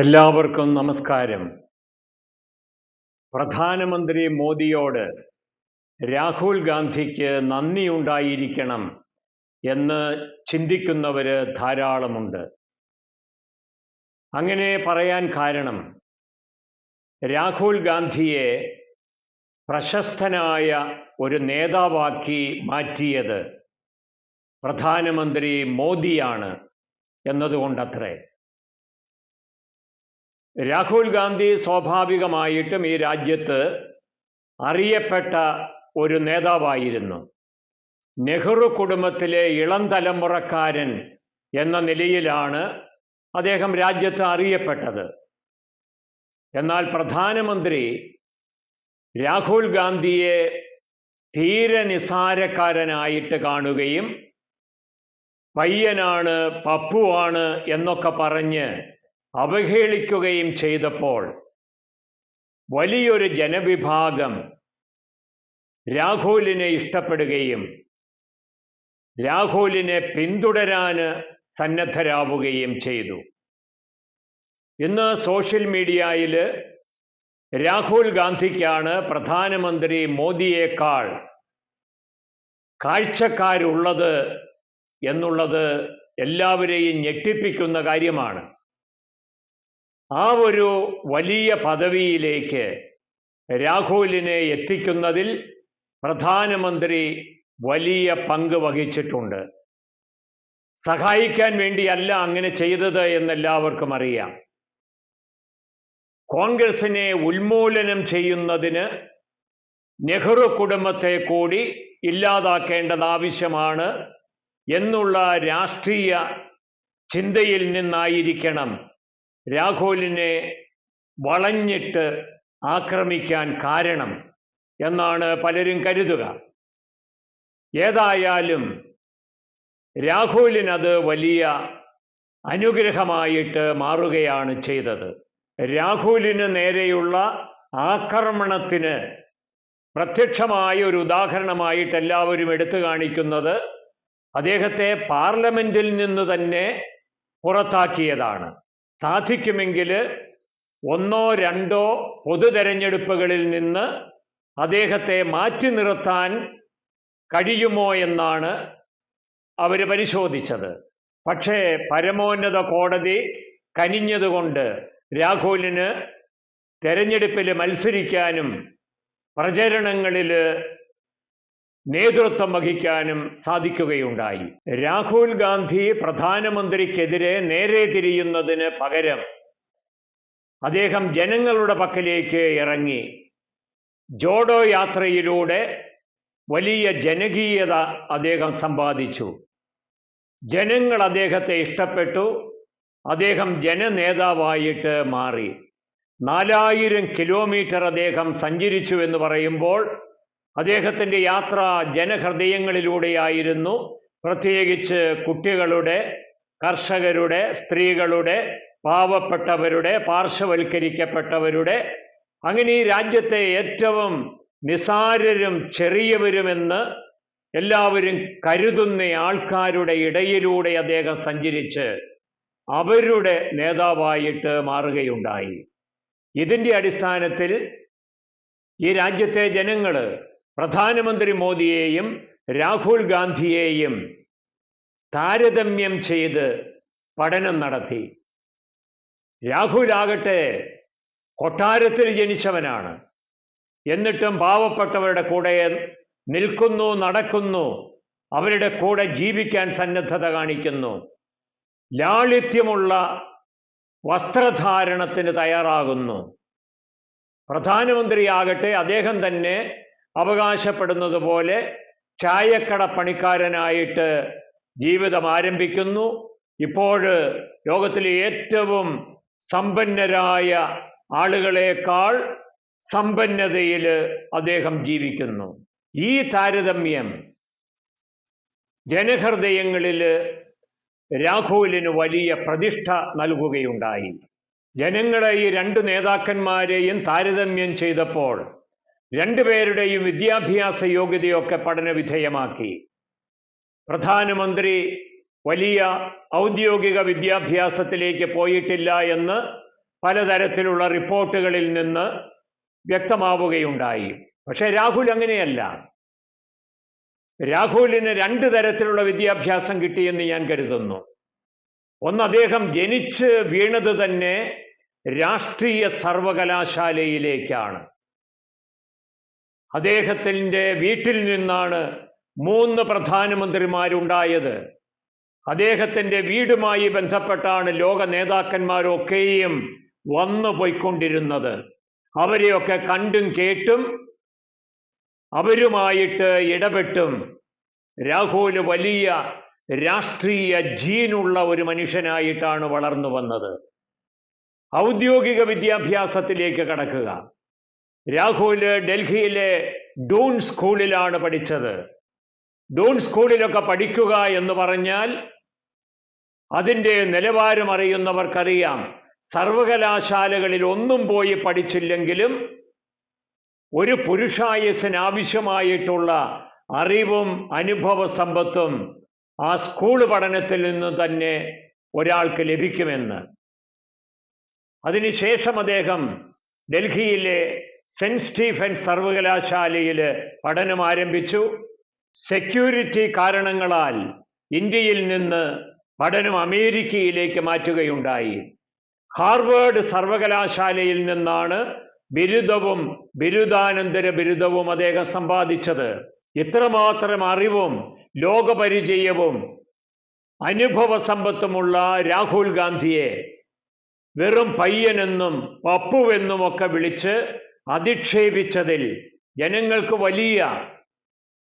എല്ലാവർക്കും നമസ്കാരം. പ്രധാനമന്ത്രി മോദിയോട് രാഹുൽ ഗാന്ധിക്ക് നന്ദി ഉണ്ടായിരിക്കണം എന്ന് ചിന്തിക്കുന്നവർ ധാരാളമുണ്ട്. അങ്ങനെ പറയാൻ കാരണം രാഹുൽ ഗാന്ധിയെ പ്രശസ്തനായ ഒരു നേതാവാക്കി മാറ്റിയത് പ്രധാനമന്ത്രി മോദിയാണ് എന്നതുകൊണ്ടത്രേ. രാഹുൽ ഗാന്ധി സ്വാഭാവികമായിട്ടും ഈ രാജ്യത്ത് അറിയപ്പെട്ട ഒരു നേതാവായിരുന്നു. നെഹ്റു കുടുംബത്തിലെ ഇളം തലമുറക്കാരൻ എന്ന നിലയിലാണ് അദ്ദേഹം രാജ്യത്ത് അറിയപ്പെട്ടത്. എന്നാൽ പ്രധാനമന്ത്രി രാഹുൽ ഗാന്ധിയെ തീരെ നിസാരക്കാരനായിട്ട് കാണുകയും പയ്യനാണ് പപ്പുവാണ് എന്നൊക്കെ പറഞ്ഞ് അവഹേളിക്കുകയും ചെയ്തപ്പോൾ വലിയൊരു ജനവിഭാഗം രാഹുലിനെ ഇഷ്ടപ്പെടുകയും രാഹുലിനെ പിന്തുടരാൻ സന്നദ്ധരാവുകയും ചെയ്തു. ഇന്ന് സോഷ്യൽ മീഡിയയിൽ രാഹുൽ ഗാന്ധിക്കാണ് പ്രധാനമന്ത്രി മോദിയേക്കാൾ കാഴ്ചക്കാരുള്ളത് എന്നുള്ളത് എല്ലാവരെയും ഞെട്ടിപ്പിക്കുന്ന കാര്യമാണ്. ആ ഒരു വലിയ പദവിയിലേക്ക് രാഹുലിനെ എത്തിക്കുന്നതിൽ പ്രധാനമന്ത്രി വലിയ പങ്ക് വഹിച്ചിട്ടുണ്ട്. സഹായിക്കാൻ വേണ്ടിയല്ല അങ്ങനെ ചെയ്തത് എന്നെല്ലാവർക്കും അറിയാം. കോൺഗ്രസിനെ ഉന്മൂലനം ചെയ്യുന്നതിന് നെഹ്റു കുടുംബത്തെ കൂടി ഇല്ലാതാക്കേണ്ടത് ആവശ്യമാണ് എന്നുള്ള രാഷ്ട്രീയ ചിന്തയിൽ നിന്നായിരിക്കണം രാഹുലിനെ വളഞ്ഞിട്ട് ആക്രമിക്കാൻ കാരണം എന്നാണ് പലരും കരുതുക. ഏതായാലും രാഹുലിനത് വലിയ അനുഗ്രഹമായിട്ട് മാറുകയാണ് ചെയ്തത്. രാഹുലിന് നേരെയുള്ള ആക്രമണത്തിന് പ്രത്യക്ഷമായ ഒരു ഉദാഹരണമായിട്ട് എല്ലാവരും എടുത്തു കാണിക്കുന്നത് അദ്ദേഹത്തെ പാർലമെന്റിൽ നിന്ന് തന്നെ പുറത്താക്കിയതാണ്. സാധിക്കുമെങ്കിൽ ഒന്നോ രണ്ടോ പൊതു തെരഞ്ഞെടുപ്പുകളിൽ നിന്ന് അദ്ദേഹത്തെ മാറ്റി നിർത്താൻ കഴിയുമോ എന്നാണ് അവർ പരിശോധിച്ചത്. പക്ഷേ പരമോന്നത കോടതി കനിഞ്ഞതുകൊണ്ട് രാഹുലിന് തെരഞ്ഞെടുപ്പിൽ മത്സരിക്കാനും പ്രചരണങ്ങളിൽ നേതൃത്വം വഹിക്കാനും സാധിക്കുകയുണ്ടായി. രാഹുൽ ഗാന്ധി പ്രധാനമന്ത്രിക്കെതിരെ നേരെ തിരിയുന്നതിന് പകരം അദ്ദേഹം ജനങ്ങളുടെ പക്കലേക്ക് ഇറങ്ങി. ജോഡോ യാത്രയിലൂടെ വലിയ ജനകീയത അദ്ദേഹം സമ്പാദിച്ചു. ജനങ്ങൾ അദ്ദേഹത്തെ ഇഷ്ടപ്പെട്ടു. അദ്ദേഹം ജനനേതാവായിട്ട് മാറി. നാലായിരം കിലോമീറ്റർ അദ്ദേഹം സഞ്ചരിച്ചു എന്ന് പറയുമ്പോൾ അദ്ദേഹത്തിന്റെ യാത്ര ജനഹൃദയങ്ങളിലൂടെയായിരുന്നു പ്രത്യേകിച്ച് കുട്ടികളുടെ കർഷകരുടെ സ്ത്രീകളുടെ പാവപ്പെട്ടവരുടെ പാർശ്വവൽക്കരിക്കപ്പെട്ടവരുടെ അങ്ങനെ ഈ രാജ്യത്തെ ഏറ്റവും നിസാരരും ചെറിയവരുമെന്ന് എല്ലാവരും കരുതുന്ന ആൾക്കാരുടെ ഇടയിലൂടെ അദ്ദേഹം സഞ്ചരിച്ച് അവരുടെ നേതാവായിട്ട് മാറുകയുണ്ടായി. ഇതിന്റെ അടിസ്ഥാനത്തിൽ ഈ രാജ്യത്തെ ജനങ്ങൾ പ്രധാനമന്ത്രി മോദിയെയും രാഹുൽ ഗാന്ധിയെയും താരതമ്യം ചെയ്ത് പഠനം നടത്തി. രാഹുൽ ആകട്ടെ കൊട്ടാരത്തിൽ ജനിച്ചവനാണ്. എന്നിട്ടും പാവപ്പെട്ടവരുടെ കൂടെ നിൽക്കുന്നു നടക്കുന്നു അവരുടെ കൂടെ ജീവിക്കാൻ സന്നദ്ധത കാണിക്കുന്നു. ലാളിത്യമുള്ള വസ്ത്രധാരണത്തിന് തയ്യാറാകുന്നു. പ്രധാനമന്ത്രിയാകട്ടെ അദ്ദേഹം തന്നെ അവകാശപ്പെടുന്നത് പോലെ ചായക്കട പണിക്കാരനായിട്ട് ജീവിതം ആരംഭിക്കുന്നു. ഇപ്പോൾ ലോകത്തിലെ ഏറ്റവും സമ്പന്നരായ ആളുകളേക്കാൾ സമ്പന്നതയിൽ അദ്ദേഹം ജീവിക്കുന്നു. ഈ താരതമ്യം ജനഹൃദയങ്ങളിൽ രാഹുലിന് വലിയ പ്രതിഷ്ഠ നൽകുകയുണ്ടായി. ജനങ്ങളെ ഈ രണ്ട് നേതാക്കന്മാരെയും താരതമ്യം ചെയ്തപ്പോൾ രണ്ടുപേരുടെയും വിദ്യാഭ്യാസ യോഗ്യതയൊക്കെ പഠന വിധേയമാക്കി. പ്രധാനമന്ത്രി വലിയ ഔദ്യോഗിക വിദ്യാഭ്യാസത്തിലേക്ക് പോയിട്ടില്ല എന്ന് പലതരത്തിലുള്ള റിപ്പോർട്ടുകളിൽ നിന്ന് വ്യക്തമാവുകയുണ്ടായി. പക്ഷേ രാഹുൽ അങ്ങനെയല്ല. രാഹുലിന് രണ്ട് തരത്തിലുള്ള വിദ്യാഭ്യാസം കിട്ടിയെന്ന് ഞാൻ കരുതുന്നു. ഒന്ന് അദ്ദേഹം ജനിച്ച് വീണത് തന്നെ രാഷ്ട്രീയ സർവകലാശാലയിലേക്കാണ്. അദ്ദേഹത്തിന്റെ വീട്ടിൽ നിന്നാണ് മൂന്ന് പ്രധാനമന്ത്രിമാരുണ്ടായത്. അദ്ദേഹത്തിന്റെ വീടുമായി ബന്ധപ്പെട്ടാണ് ലോക നേതാക്കന്മാരൊക്കെയും വന്നു പോയിക്കൊണ്ടിരുന്നത്. അവരെയൊക്കെ കണ്ടും കേട്ടും അവരുമായിട്ട് ഇടപെട്ടും രാഹുൽ വലിയ രാഷ്ട്രീയ ജീനുള്ള ഒരു മനുഷ്യനായിട്ടാണ് വളർന്നു വന്നത്. ഔദ്യോഗിക വിദ്യാഭ്യാസത്തിലേക്ക് കടക്കുക. രാഹുൽ ഡൽഹിയിലെ ഡൂൺ സ്കൂളിലാണ് പഠിച്ചത്. ഡൂൺ സ്കൂളിലൊക്കെ പഠിക്കുക എന്ന് പറഞ്ഞാൽ അതിന്റെ നിലവാരം അറിയുന്നവർക്കറിയാം. സർവകലാശാലകളിൽ ഒന്നും പോയി പഠിച്ചില്ലെങ്കിലും ഒരു പുരുഷായുസിന് ആവശ്യമായിട്ടുള്ള അറിവും അനുഭവ സമ്പത്തും ആ സ്കൂൾ പഠനത്തിൽ നിന്ന് തന്നെ ഒരാൾക്ക് ലഭിക്കുമെന്ന്. അതിനുശേഷം അദ്ദേഹം ഡൽഹിയിലെ സെന്റ് സ്റ്റീഫൻ സർവകലാശാലയിൽ പഠനം ആരംഭിച്ചു. സെക്യൂരിറ്റി കാരണങ്ങളാൽ ഇന്ത്യയിൽ നിന്ന് പഠനം അമേരിക്കയിലേക്ക് മാറ്റുകയുണ്ടായി. ഹാർവേഡ് സർവകലാശാലയിൽ നിന്നാണ് ബിരുദവും ബിരുദാനന്തര ബിരുദവും അദ്ദേഹം സമ്പാദിച്ചത്. ഇത്രമാത്രം അറിവും ലോകപരിചയവും അനുഭവ സമ്പത്തുമുള്ള രാഹുൽ ഗാന്ധിയെ വെറും പയ്യനെന്നും പപ്പുവെന്നും ഒക്കെ വിളിച്ച് അധിക്ഷേപിച്ചതിൽ ജനങ്ങൾക്ക് വലിയ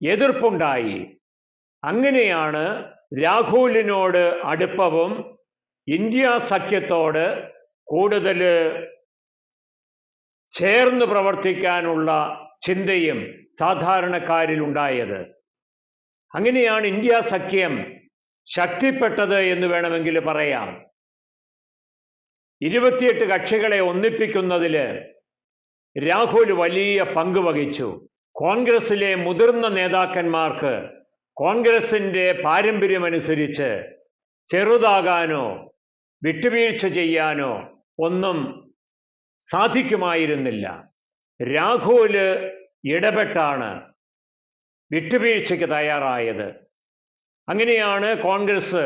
എതിർപ്പുണ്ടായി. അങ്ങനെയാണ് രാഹുലിനോട് അടുപ്പവും ഇന്ത്യ സഖ്യത്തോട് കൂടുതൽ ചേർന്ന് പ്രവർത്തിക്കാനുള്ള ചിന്തയും സാധാരണക്കാരിൽ ഉണ്ടായത്. അങ്ങനെയാണ് ഇന്ത്യ സഖ്യം ശക്തിപ്പെട്ടത് എന്ന് വേണമെങ്കിൽ പറയാം. ഇരുപത്തിയെട്ട് കക്ഷികളെ ഒന്നിപ്പിക്കുന്നതിൽ രാഹുൽ വലിയ പങ്ക് വഹിച്ചു. കോൺഗ്രസിലെ മുതിർന്ന നേതാക്കന്മാർക്ക് കോൺഗ്രസിന്റെ പാരമ്പര്യമനുസരിച്ച് ചെറുതാകാനോ വിട്ടുവീഴ്ച ചെയ്യാനോ ഒന്നും സാധിക്കുമായിരുന്നില്ല. രാഹുൽ ഇടപെട്ടാണ് വിട്ടുവീഴ്ചയ്ക്ക് തയ്യാറായത്. അങ്ങനെയാണ് കോൺഗ്രസ്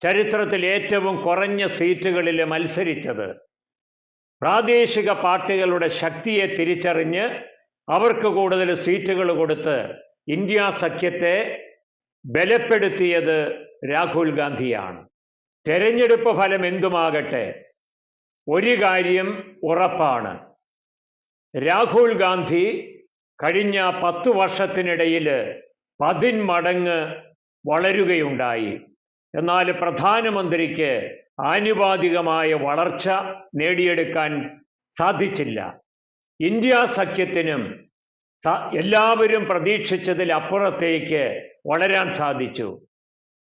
ചരിത്രത്തിൽ ഏറ്റവും കുറഞ്ഞ സീറ്റുകളിൽ മത്സരിച്ചത്. പ്രാദേശിക പാർട്ടികളുടെ ശക്തിയെ തിരിച്ചറിഞ്ഞ് അവർക്ക് കൂടുതൽ സീറ്റുകൾ കൊടുത്ത് ഇന്ത്യ സഖ്യത്തെ ബലപ്പെടുത്തിയത് രാഹുൽ ഗാന്ധിയാണ്. തെരഞ്ഞെടുപ്പ് ഫലം എന്തുമാകട്ടെ? ഒരു കാര്യം ഉറപ്പാണ്. രാഹുൽ ഗാന്ധി കഴിഞ്ഞ പത്തു വർഷത്തിനിടയിൽ പതിന്മടങ്ങ് വളരുകയുണ്ടായി. എന്നാൽ പ്രധാനമന്ത്രിക്ക് ആനുപാതികമായ വളർച്ച നേടിയെടുക്കാൻ സാധിച്ചില്ല. ഇന്ത്യ സഖ്യത്തിനും എല്ലാവരും പ്രതീക്ഷിച്ചതിൽ അപ്പുറത്തേക്ക് വളരാൻ സാധിച്ചു.